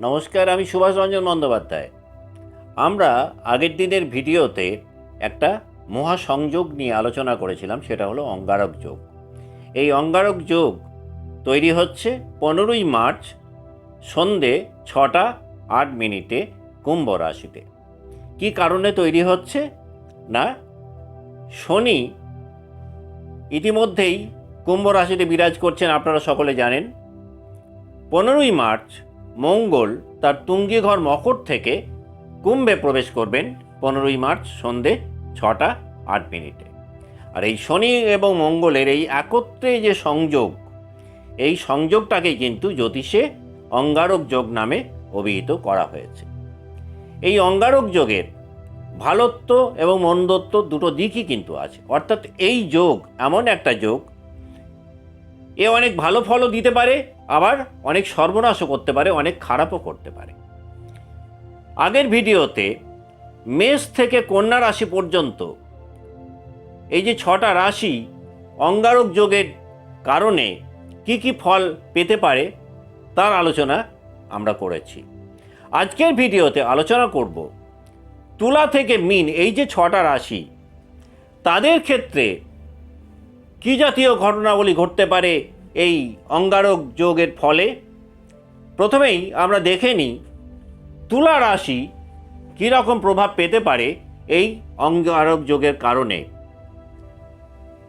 নমস্কার, আমি সুভাষ রঞ্জন বন্দ্যোপাধ্যায়। আমরা আগের দিনের ভিডিওতে একটা মহাসংযোগ নিয়ে আলোচনা করেছিলাম, সেটা হলো অঙ্গারক যোগ। এই অঙ্গারক যোগ তৈরি হচ্ছে পনেরোই মার্চ সন্ধে ছটা আট মিনিটে কুম্ভ রাশিতে। কী কারণে তৈরি হচ্ছে? না, শনি ইতিমধ্যেই কুম্ভ রাশিতে বিরাজ করছেন, আপনারা সকলে জানেন। পনেরোই মার্চ মঙ্গল তার তুঙ্গিঘর মকর থেকে কুম্ভে প্রবেশ করবেন পনেরোই মার্চ সন্ধে ছটা আট মিনিটে। আর এই শনি এবং মঙ্গলের এই একত্রে যে সংযোগ, এই সংযোগটাকে কিন্তু জ্যোতিষে অঙ্গারক যোগ নামে অভিহিত করা হয়েছে। এই অঙ্গারক যোগের ভালোত্ব এবং মন্দত্ব দুটো দিকই কিন্তু আছে। অর্থাৎ এই যোগ এমন একটা যোগ এ অনেক ভালো ফলও দিতে পারে, আবার অনেক সর্বনাশও করতে পারে, অনেক খারাপও করতে পারে। আগের ভিডিওতে মেষ থেকে কন্যা রাশি পর্যন্ত এই যে ছটা রাশি অঙ্গারক যোগের কারণে কি কি ফল পেতে পারে, তার আলোচনা আমরা করেছি। আজকের ভিডিওতে আলোচনা করব তুলা থেকে মিন, এই যে ছটা রাশি, তাদের ক্ষেত্রে কি জাতীয় ঘটনাবলী ঘটতে পারে এই অঙ্গারক যোগের ফলে প্রথমেই আমরা দেখে নিই তুলা রাশি কীরকম প্রভাব পেতে পারে এই অঙ্গারক যোগের কারণে।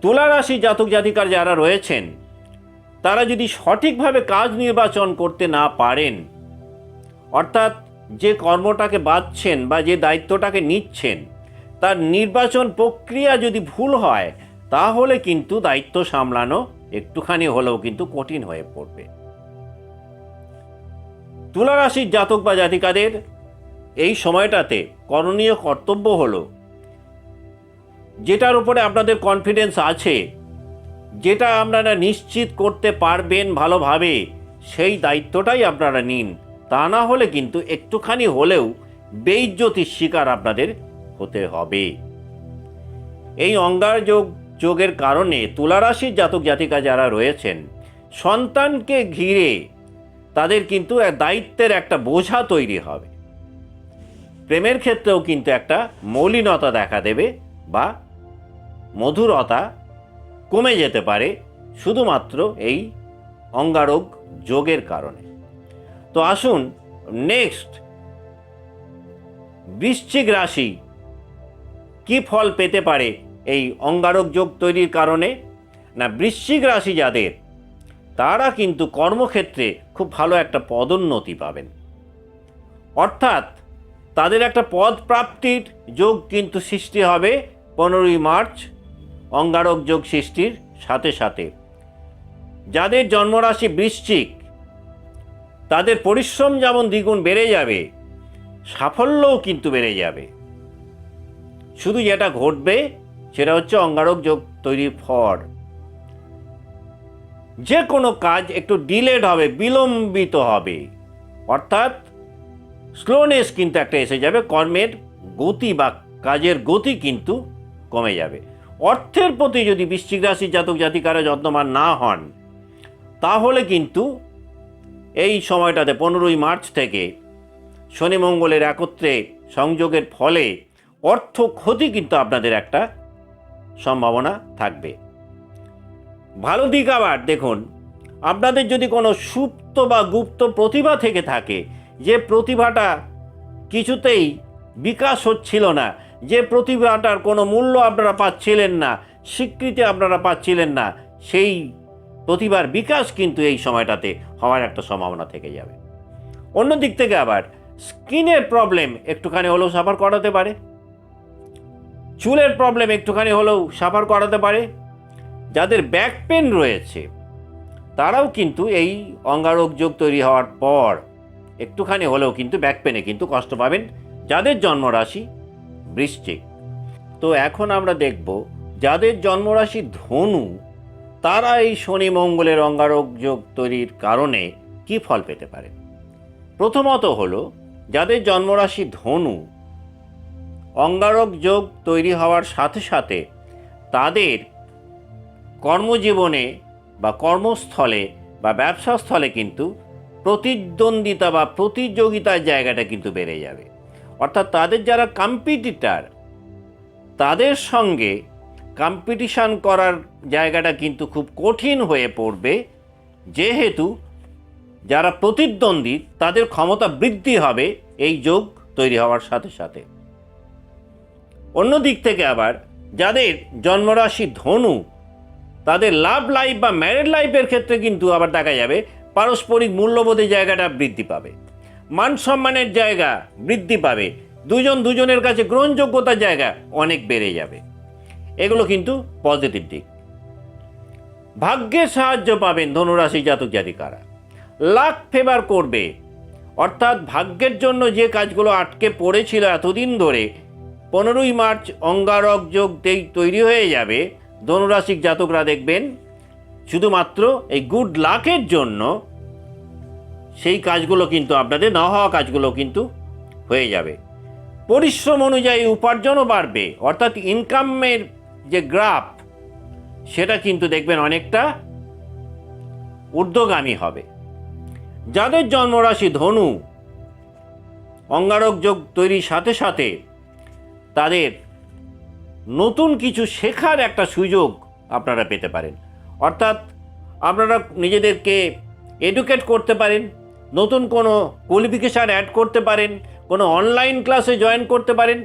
তুলা রাশি জাতক জাতিকার যারা রয়েছেন, তারা যদি সঠিকভাবে কাজ নির্বাচন করতে না পারেন, অর্থাৎ যে কর্মটাকে বাঁচছেন বা যে দায়িত্বটাকে নিচ্ছেন, তার নির্বাচন প্রক্রিয়া যদি ভুল হয়, তাহলে কিন্তু দায়িত্ব সামলানো একটুখানি হলেও কিন্তু কঠিন হয়ে পড়বে। তুলা রাশির জাতক বা জাতিকাদের এই সময়টাতে করণীয় কর্তব্য হলো, যেটার উপরে আপনাদের কনফিডেন্স আছে, যেটা আপনারা নিশ্চিত করতে পারবেন ভালোভাবে, সেই দায়িত্বটাই আপনারা নিন। তা না হলে কিন্তু একটুখানি হলেও বেইজ্জতির শিকার আপনাদের হতে হবে। এই অঙ্গার যোগ যোগের কারণে তুলারাশির জাতক জাতিকা যারা রয়েছেন, সন্তানকে ঘিরে তাদের কিন্তু দায়িত্বের একটা বোঝা তৈরি হবে। প্রেমের ক্ষেত্রেও কিন্তু একটা মলিনতা দেখা দেবে বা মধুরতা কমে যেতে পারে শুধুমাত্র এই অঙ্গারোগ যোগের কারণে। তো আসুন নেক্সট, বৃশ্চিক রাশি কি ফল পেতে পারে এই অঙ্গারক যোগ তৈরির কারণে, না বৃশ্চিক রাশি যাদের, তারা কিন্তু কর্মক্ষেত্রে খুব ভালো একটা পদোন্নতি পাবেন। অর্থাৎ, তাদের একটা পদ প্রাপ্তির যোগ কিন্তু সৃষ্টি হবে পনেরোই মার্চ, অঙ্গারক যোগ সৃষ্টির সাথে সাথে। যাদের জন্মরাশি বৃশ্চিক, তাদের পরিশ্রম যেমন দ্বিগুণ বেড়ে যাবে, সাফল্যও কিন্তু বেড়ে যাবে। শুধু যেটা ঘটবে সেটা হচ্ছে অঙ্গারক যোগ তৈরির ফর যে কোনো কাজ একটু ডিলেড হবে, বিলম্বিত হবে। অর্থাৎ স্লোনেস কিন্তু একটা এসে যাবে, কর্মের গতি বা কাজের গতি কিন্তু কমে যাবে। অর্থের প্রতি যদি বৃশ্চিক রাশির জাতক জাতিকারা যত্নবান না হন, তাহলে কিন্তু এই সময়টাতে পনেরোই মার্চ থেকে শনি মঙ্গলের একত্রে সংযোগের ফলে অর্থ ক্ষতি কিন্তু আপনাদের একটা সম্ভাবনা থাকবে। ভালো দিক আবার, দেখুন, আপনাদের যদি কোনো সুপ্ত বা গুপ্ত প্রতিভা থেকে থাকে, যে প্রতিভাটা কিছুতেই বিকাশ হচ্ছিল না, যে প্রতিভাটার কোনো মূল্য আপনারা পাচ্ছিলেন না, স্বীকৃতি আপনারা পাচ্ছিলেন না, সেই প্রতিভার বিকাশ কিন্তু এই সময়টাতে হওয়ার একটা সম্ভাবনা থেকে যাবে। অন্য দিক থেকে আবার, স্কিনের প্রবলেম একটুখানি হলেও সাফার করাতে পারে। চুলের প্রবলেম একটুখানি হলেও সাফার করাতে পারে। যাদের ব্যাক পেন রয়েছে, তারাও কিন্তু এই অঙ্গারোগ যোগ তৈরি হওয়ার পর একটুখানি হলেও কিন্তু ব্যাক পেনে কিন্তু কষ্ট পাবেন যাদের জন্মরাশি বৃশ্চিক। তো এখন আমরা দেখব যাদের জন্মরাশি ধনু, তারা এই শনি মঙ্গলের অঙ্গারোগ যোগ তৈরির কারণে কি ফল পেতে পারে? প্রথমত হলো, যাদের জন্মরাশি ধনু অঙ্গারক যোগ তৈরি হওয়ার সাথে সাথে তাদের কর্মজীবনে বা কর্মস্থলে বা ব্যবসাস্থলে কিন্তু প্রতিদ্বন্দ্বিতা বা প্রতিযোগিতার জায়গাটা কিন্তু বেড়ে যাবে। অর্থাৎ তাদের যারা কম্পিটিটার তাদের সঙ্গে কম্পিটিশান করার জায়গাটা কিন্তু খুব কঠিন হয়ে পড়বে। যেহেতু যারা প্রতিদ্বন্দ্বী, তাদের ক্ষমতা বৃদ্ধি হবে এই যোগ তৈরি হওয়ার সাথে সাথে। অন্য দিক থেকে আবার যাদের জন্মরাশি ধনু, তাদের লাভ লাইফ বা ম্যারেড লাইফের ক্ষেত্রে কিন্তু আবার দেখা যাবে পারস্পরিক মূল্যবোধের জায়গাটা বৃদ্ধি পাবে। মান সম্মানের জায়গা বৃদ্ধি পাবে। দুজন দুজনের কাছে গ্রহণযোগ্যতার জায়গা অনেক বেড়ে যাবে। এগুলো কিন্তু পজিটিভ দিক। ভাগ্যের সাহায্য পাবেন ধনুরাশি জাতক জাতিকারা। লাক ফেভার করবে। অর্থাৎ ভাগ্যের জন্য যে কাজগুলো আটকে পড়েছিল এতদিন ধরে পনেরোই মার্চ অঙ্গারক যোগ তৈরি হয়ে যাবে। ধনুরাশিক জাতকরা দেখবেন, শুধুমাত্র এই গুড লাকের জন্য সেই কাজগুলো কিন্তু আপনাদের না হওয়া কাজগুলো কিন্তু হয়ে যাবে। পরিশ্রম অনুযায়ী উপার্জনও বাড়বে, অর্থাৎ ইনকামের যে গ্রাফ সেটা কিন্তু দেখবেন অনেকটা ঊর্ধ্বগামী হবে। যাদের জন্মরাশি ধনু, অঙ্গারক যোগ তৈরির সাথে সাথে তাদের নতুন কিছু শেখার একটা সুযোগ আপনারা পেতে পারেন। অর্থাৎ আপনারা নিজেদেরকে এডুকেট করতে পারেন, নতুন কোনো কোয়ালিফিকেশান অ্যাড করতে পারেন, কোনো অনলাইন ক্লাসে জয়েন করতে পারেন,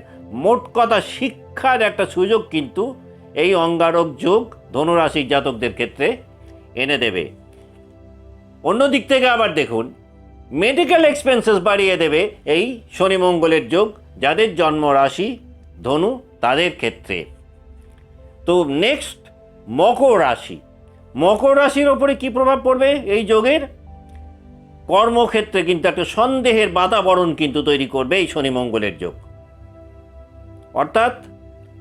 মোট কথা শিক্ষার একটা সুযোগ কিন্তু এই অঙ্গারক যোগ ধনুরাশির জাতকদের ক্ষেত্রে এনে দেবে। অন্য দিক থেকে আবার দেখুন মেডিকেল এক্সপেন্সেস বাড়িয়ে দেবে এই শনি মঙ্গলের যোগ, যাদের জন্ম রাশি ধনু তাদের ক্ষেত্রে। তো নেক্সট মকর রাশি। মকর রাশির ওপরে কি প্রভাব পড়বে এই যোগের? কর্মক্ষেত্রে কিন্তু একটা সন্দেহের বাতাবরণ কিন্তু তৈরি করবে এই শনি মঙ্গলের যোগ। অর্থাৎ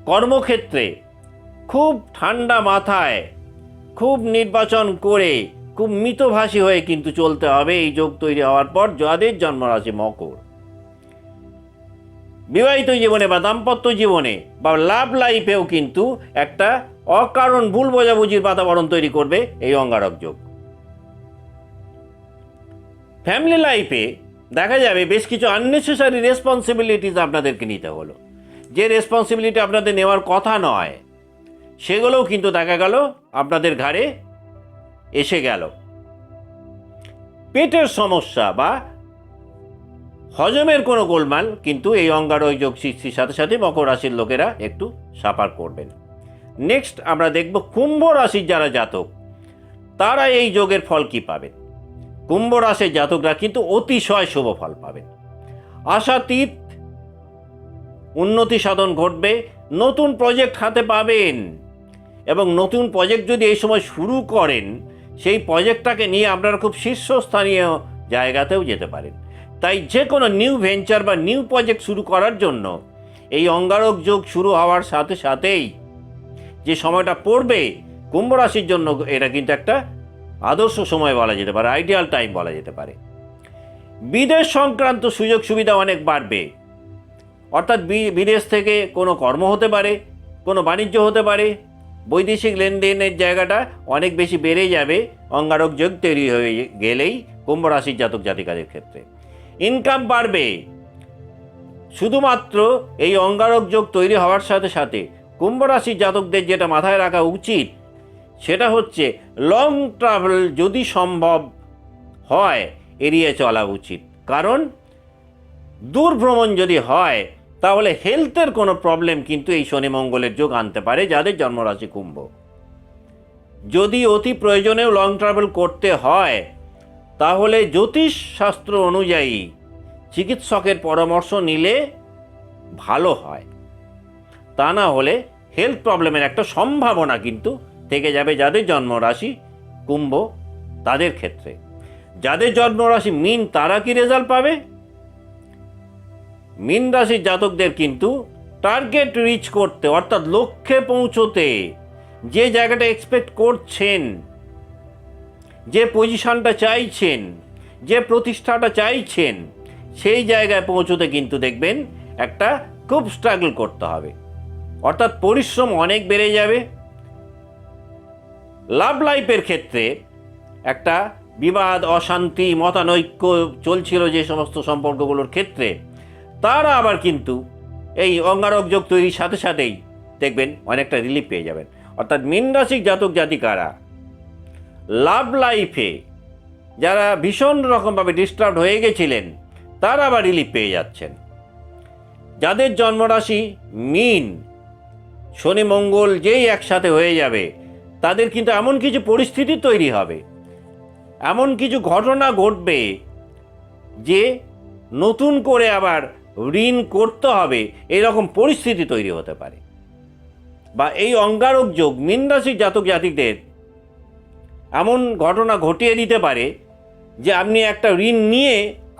কর্মক্ষেত্রে খুব ঠান্ডা মাথায়, খুব নির্বাচন করে, খুব মিতভাষী হয়ে কিন্তু চলতে হবে এই যোগ তৈরি হওয়ার পর, যাদের জন্মরাশি মকর। বিবাহিত জীবনে বা দাম্পত্য জীবনে বা লাভ লাইফেও কিন্তু একটা অকারণ ভুল বোঝাবুঝির বাতাবরণ তৈরি করবে এই অঙ্গারক যোগ। ফ্যামিলি লাইফে দেখা যাবে বেশ কিছু আননেসেসারি রেসপন্সিবিলিটিস আপনাদেরকে নিতে হলো। যে রেসপন্সিবিলিটি আপনাদের নেওয়ার কথা নয়, সেগুলোও কিন্তু দেখা গেল আপনাদের ঘাড়ে এসে গেল। পেটের সমস্যা বা হজমের কোনো গোলমাল, কিন্তু এই অঙ্গারক যোগ সৃষ্টির সাথে সাথে মকর রাশির লোকেরা একটু সাফার করবেন। নেক্সট আমরা দেখব কুম্ভ রাশির যারা জাতক, তারা এই যোগের ফল কি পাবেন? কুম্ভ রাশির জাতকরা কিন্তু অতিশয় শুভ ফল পাবেন। আশাতীত উন্নতি সাধন ঘটবে, নতুন প্রজেক্ট হাতে পাবেন। এবং নতুন প্রজেক্ট যদি এই সময় শুরু করেন, সেই প্রজেক্টটাকে নিয়ে আপনারা খুব শীর্ষস্থানীয় জায়গাতেও যেতে পারেন। তাই যে কোনো নিউ ভেঞ্চার বা নিউ প্রজেক্ট শুরু করার জন্য এই অঙ্গারক যোগ শুরু হওয়ার সাথে সাথেই যে সময়টা পড়বে কুম্ভ রাশির জন্য এটা কিন্তু একটা আদর্শ সময় বলা যেতে পারে আইডিয়াল টাইম বলা যেতে পারে। বিদেশ সংক্রান্ত সুযোগ সুবিধা অনেক বাড়বে। অর্থাৎ বিদেশ থেকে কোনো কর্ম হতে পারে, কোনো বাণিজ্য হতে পারে, বৈদেশিক লেনদেনের জায়গাটা অনেক বেশি বেড়ে যাবে, অঙ্গারক যোগ তৈরি হয়ে গেলেই কুম্ভ রাশির জাতক জাতিকাদের ক্ষেত্রে। ইনকাম বাড়বে। শুধুমাত্র এই অঙ্গারক যোগ তৈরি হওয়ার সাথে সাথে কুম্ভ রাশির জাতকদের যেটা মাথায় রাখা উচিত, সেটা হচ্ছে লং ট্রাভেল যদি সম্ভব হয়, এড়িয়ে চলা উচিত। কারণ দূর ভ্রমণ যদি হয়, তাহলে হেলথের কোনো প্রবলেম কিন্তু এই শনি মঙ্গলের যোগ আনতে পারে, যাদের জন্মরাশি কুম্ভ। যদি অতি প্রয়োজনেও লং ট্রাভেল করতে হয় তাহলে জ্যোতিষ শাস্ত্র অনুযায়ী চিকিৎসকের পরামর্শ নিলে ভালো হয়। তা না হলে হেলথ প্রবলেমের একটা সম্ভাবনা কিন্তু থেকে যাবে যাদের জন্মরাশি কুম্ভ তাদের ক্ষেত্রে। যাদের জন্মরাশি মিন, তারা কি রেজাল্ট পাবে? মিন রাশির জাতকদের কিন্তু টার্গেট রিচ করতে, অর্থাৎ লক্ষ্যে পৌঁছোতে যে জায়গাটা এক্সপেক্ট করছেন যে পজিশনটা চাইছেন, যে প্রতিষ্ঠাটা চাইছেন, সেই জায়গায় পৌঁছতে কিন্তু দেখবেন একটা খুব স্ট্রাগল করতে হবে। অর্থাৎ পরিশ্রম অনেক বেড়ে যাবে। লাভ লাইফের ক্ষেত্রে একটা বিবাদ, অশান্তি, মতানৈক্য চলছিল যে সমস্ত সম্পর্কগুলোর ক্ষেত্রে, তারা আবার কিন্তু এই অঙ্গারক যোগ তৈরির সাথে সাথেই দেখবেন অনেকটা রিলিফ পেয়ে যাবেন। অর্থাৎ মীন রাশির জাতক জাতিকারা লাভ লাইফে। যারা ভীষণ রকমভাবে ডিস্টার্ব হয়ে গেছিলেন, তারা আবার রিলিফ পেয়ে যাচ্ছেন। যাদের জন্মরাশি মিন, শনি, মঙ্গল যেই একসাথে হয়ে যাবে, তাদের কিন্তু এমন কিছু পরিস্থিতি তৈরি হবে। এমন কিছু ঘটনা ঘটবে যে নতুন করে আবার ঋণ করতে হবে, এরকম পরিস্থিতি তৈরি হতে পারে। বা এই অঙ্গারক যোগ, মীন রাশির জাতক জাতিকদের এমন ঘটনা ঘটিয়ে দিতে পারে যে আপনি একটা ঋণ নিয়ে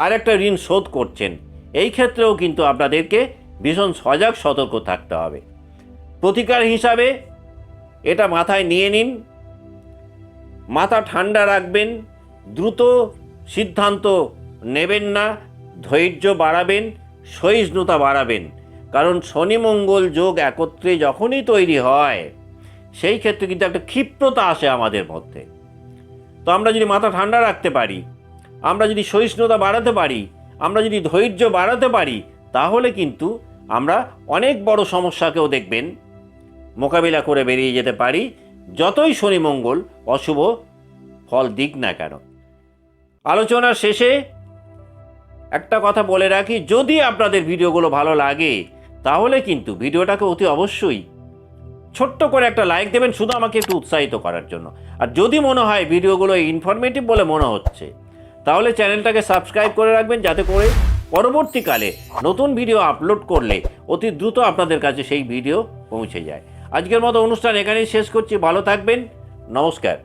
আরেকটা ঋণ শোধ করছেন। এই ক্ষেত্রেও কিন্তু আপনাদেরকে ভীষণ সজাগ সতর্ক থাকতে হবে। প্রতিকার হিসাবে এটা মাথায় নিয়ে নিন। মাথা ঠান্ডা রাখবেন, দ্রুত সিদ্ধান্ত নেবেন না, ধৈর্য বাড়াবেন, সহিষ্ণুতা বাড়াবেন। কারণ শনি মঙ্গল যোগ একত্রে যখনই তৈরি হয়, সেই ক্ষেত্রে কিন্তু একটা ক্ষিপ্রতা আসে আমাদের মধ্যে। তো আমরা যদি মাথা ঠান্ডা রাখতে পারি, আমরা যদি সহিষ্ণুতা বাড়াতে পারি, আমরা যদি ধৈর্য বাড়াতে পারি, তাহলে কিন্তু আমরা অনেক বড় সমস্যাকেও দেখবেন। মোকাবিলা করে বেরিয়ে যেতে পারি, যতই শনি মঙ্গল অশুভ ফল দিক না কেন। আলোচনার শেষে একটা কথা বলে রাখি, যদি আপনাদের ভিডিওগুলো ভালো লাগে, তাহলে কিন্তু ভিডিওটাকে অতি অবশ্যই ছোট্ট করে একটা লাইক দেবেন শুধু আমাকে একটু উৎসাহিত করার জন্য। আর যদি মনে হয় ভিডিওগুলো ইনফরমেটিভ বলে মনে হচ্ছে, তাহলে চ্যানেলটাকে সাবস্ক্রাইব করে রাখবেন যাতে করে পরবর্তীকালে নতুন ভিডিও আপলোড করলে অতি দ্রুত আপনাদের কাছে সেই ভিডিও পৌঁছে যায়। আজকের মতো অনুষ্ঠান এখানেই শেষ করছি। ভালো থাকবেন। নমস্কার।